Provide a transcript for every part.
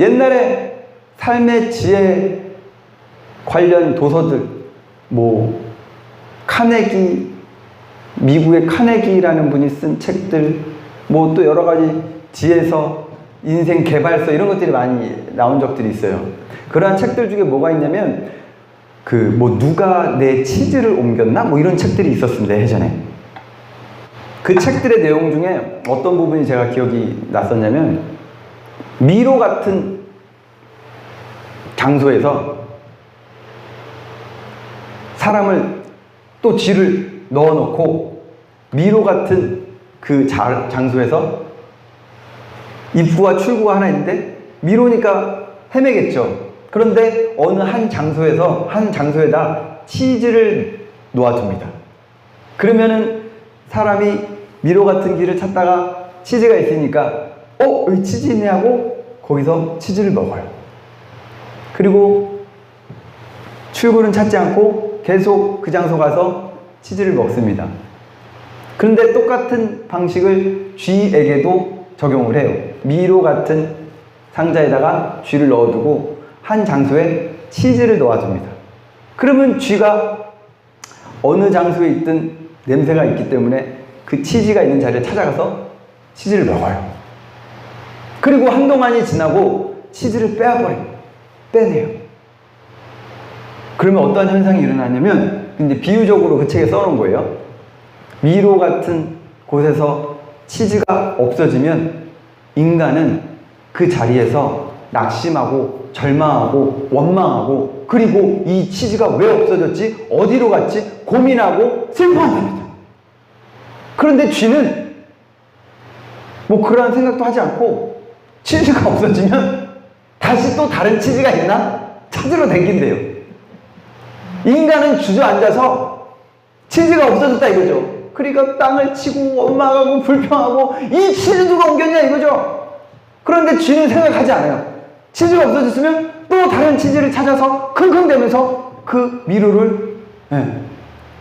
옛날에 삶의 지혜 관련 도서들, 뭐, 카네기, 미국의 카네기라는 분이 쓴 책들, 뭐 또 여러 가지 지혜서, 인생 개발서 이런 것들이 많이 나온 적들이 있어요. 그러한 책들 중에 뭐가 있냐면, 그 뭐 누가 내 치즈를 옮겼나? 뭐 이런 책들이 있었습니다, 예전에. 그 책들의 내용 중에 어떤 부분이 제가 기억이 났었냐면, 미로 같은 장소에서 사람을 또 쥐를 넣어놓고 미로 같은 그 자- 장소에서 입구와 출구가 하나 있는데 미로니까 헤매겠죠. 그런데 어느 한 장소에서 한 장소에다 치즈를 놓아둡니다. 그러면은 사람이 미로 같은 길을 찾다가 치즈가 있으니까 어 여기 치즈 있네 하고 거기서 치즈를 먹어요. 그리고 출구는 찾지 않고 계속 그 장소 가서 치즈를 먹습니다. 그런데 똑같은 방식을 쥐에게도 적용을 해요. 미로 같은 상자에다가 쥐를 넣어두고 한 장소에 치즈를 넣어줍니다. 그러면 쥐가 어느 장소에 있든 냄새가 있기 때문에 그 치즈가 있는 자리를 찾아가서 치즈를 먹어요. 그리고 한동안이 지나고 치즈를 빼앗버려요. 빼내요. 그러면 어떤 현상이 일어나냐면 이제 비유적으로 그 책에 써놓은 거예요. 미로 같은 곳에서 치즈가 없어지면 인간은 그 자리에서 낙심하고 절망하고 원망하고 그리고 이 치즈가 왜 없어졌지? 어디로 갔지? 고민하고 슬퍼합니다. 그런데 쥐는 뭐 그러한 생각도 하지 않고 치즈가 없어지면 다시 또 다른 치즈가 있나? 찾으러 댕긴대요. 인간은 주저앉아서 치즈가 없어졌다 이거죠. 그러니까 땅을 치고 원망하고 불평하고 이 치즈 누가 옮겼냐 이거죠. 그런데 쥐는 생각하지 않아요. 치즈가 없어졌으면 또 다른 치즈를 찾아서 킁킁대면서 그 미루를 예,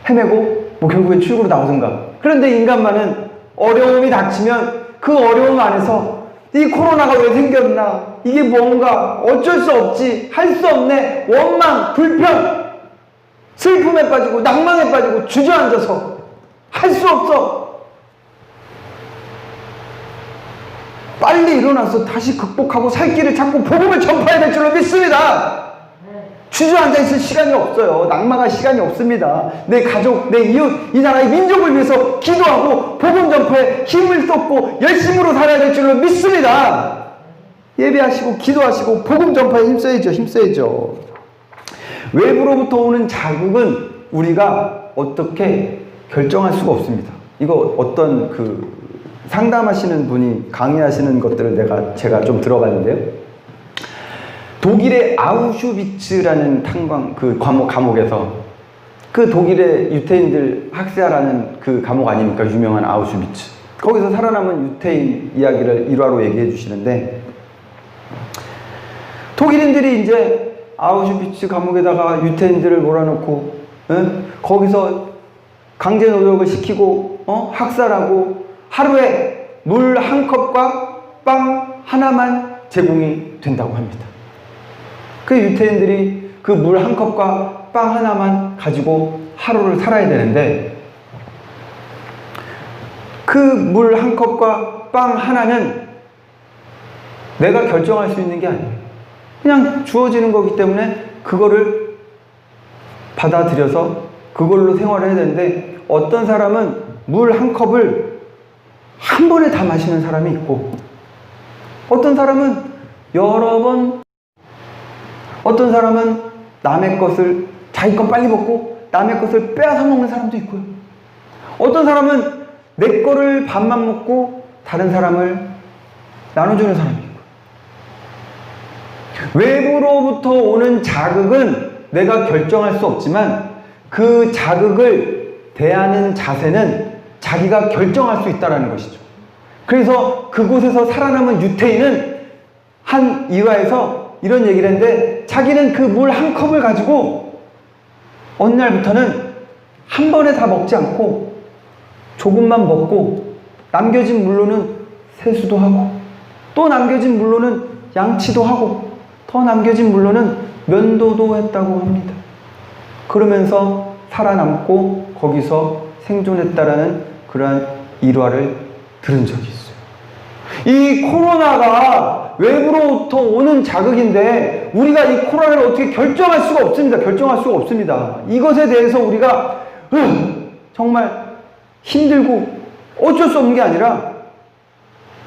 헤매고 뭐 결국엔 출구로 나오든가. 그런데 인간만은 어려움이 닥치면 그 어려움 안에서 이 코로나가 왜 생겼나? 이게 뭔가 어쩔 수 없지. 할 수 없네. 원망, 불평, 슬픔에 빠지고 낭망에 빠지고 주저앉아서 할 수 없어. 빨리 일어나서 다시 극복하고 살 길을 찾고 복음을 전파해야 될 줄로 믿습니다. 주저앉아 있을 시간이 없어요. 낙망할 시간이 없습니다. 내 가족, 내 이웃, 이 나라의 민족을 위해서 기도하고 복음 전파에 힘을 쏟고 열심으로 살아야 될 줄로 믿습니다. 예배하시고 기도하시고 복음 전파에 힘써야죠. 힘써야죠. 외부로부터 오는 자극은 우리가 어떻게 결정할 수가 없습니다. 이거 어떤 그 상담하시는 분이 강의하시는 것들을 내가 제가 좀 들어봤는데요. 독일의 아우슈비츠라는 탄광 그 과목 감옥에서 그 독일의 유태인들 학살하는 그 감옥 아닙니까 유명한 아우슈비츠 거기서 살아남은 유태인 이야기를 일화로 얘기해 주시는데 독일인들이 이제 아우슈비츠 감옥에다가 유태인들을 몰아넣고 응? 거기서 강제 노역을 시키고 어? 학살하고 하루에 물 한 컵과 빵 하나만 제공이 된다고 합니다. 그 유태인들이 그 물 한 컵과 빵 하나만 가지고 하루를 살아야 되는데 그 물 한 컵과 빵 하나는 내가 결정할 수 있는 게 아니에요. 그냥 주어지는 거기 때문에 그거를 받아들여서 그걸로 생활을 해야 되는데 어떤 사람은 물 한 컵을 한 번에 다 마시는 사람이 있고 어떤 사람은 여러 번 어떤 사람은 남의 것을 자기 건 빨리 먹고 남의 것을 빼앗아 먹는 사람도 있고요. 어떤 사람은 내 거를 반만 먹고 다른 사람을 나눠주는 사람이 있고. 외부로부터 오는 자극은 내가 결정할 수 없지만 그 자극을 대하는 자세는 자기가 결정할 수 있다는 것이죠. 그래서 그곳에서 살아남은 유태인은 한 일화에서 이런 얘기를 했는데 자기는 그 물 한 컵을 가지고 어느 날부터는 한 번에 다 먹지 않고 조금만 먹고 남겨진 물로는 세수도 하고 또 남겨진 물로는 양치도 하고 더 남겨진 물로는 면도도 했다고 합니다. 그러면서 살아남고 거기서 생존했다라는 그러한 일화를 들은 적이 있어요. 이 코로나가 외부로부터 오는 자극인데 우리가 이 코로나를 어떻게 결정할 수가 없습니다. 결정할 수가 없습니다. 이것에 대해서 우리가 으, 정말 힘들고 어쩔 수 없는 게 아니라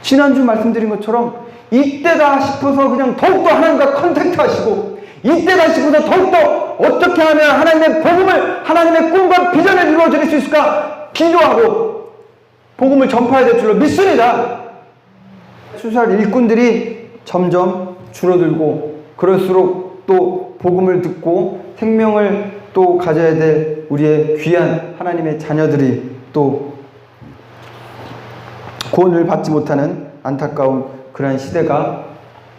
지난주 말씀드린 것처럼 이때다 싶어서 그냥 더욱더 하나님과 컨택트 하시고 이때다 싶어서 더욱더 어떻게 하면 하나님의 복음을 하나님의 꿈과 비전을 이루어 드릴 수 있을까 기도하고 복음을 전파해야 될 줄로 믿습니다. 수살 일꾼들이 점점 줄어들고 그럴수록 또 복음을 듣고 생명을 또 가져야 될 우리의 귀한 하나님의 자녀들이 또 구원을 받지 못하는 안타까운 그러한 시대가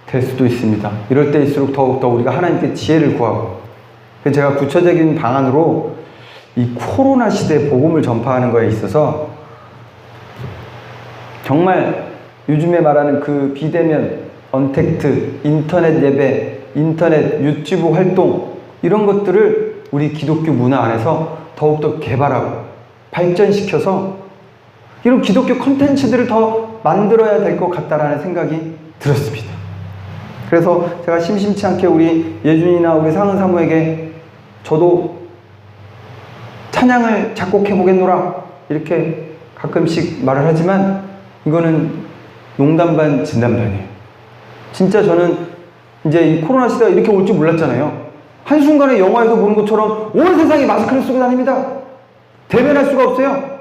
될 수도 있습니다. 이럴 때일수록 더욱더 우리가 하나님께 지혜를 구하고 그래서 제가 구체적인 방안으로 이 코로나 시대 복음을 전파하는 거에 있어서 정말 요즘에 말하는 그 비대면, 언택트, 인터넷 예배, 인터넷 유튜브 활동 이런 것들을 우리 기독교 문화 안에서 더욱더 개발하고 발전시켜서 이런 기독교 컨텐츠들을 더 만들어야 될 것 같다라는 생각이 들었습니다. 그래서 제가 심심치 않게 우리 예준이나 우리 상은 사모에게 저도 찬양을 작곡해 보겠노라 이렇게 가끔씩 말을 하지만 이거는 농담 반 진담 반이에요. 진짜 저는 이제 이 코로나 시대가 이렇게 올 줄 몰랐잖아요. 한순간에 영화에서 보는 것처럼 온 세상이 마스크를 쓰고 다닙니다. 대면할 수가 없어요.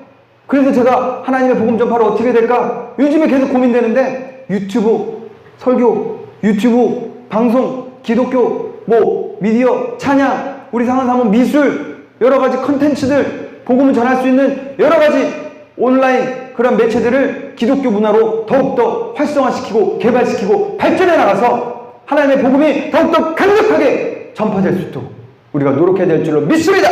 그래서 제가 하나님의 복음 전파를 어떻게 될까? 요즘에 계속 고민되는데 유튜브 설교, 유튜브 방송, 기독교, 뭐 미디어, 찬양, 우리 상한 사모 미술 여러 가지 컨텐츠들 복음을 전할 수 있는 여러 가지 온라인 그런 매체들을 기독교 문화로 더욱더 활성화시키고 개발시키고 발전해 나가서 하나님의 복음이 더욱더 강력하게 전파될 수 있도록 우리가 노력해야 될 줄로 믿습니다.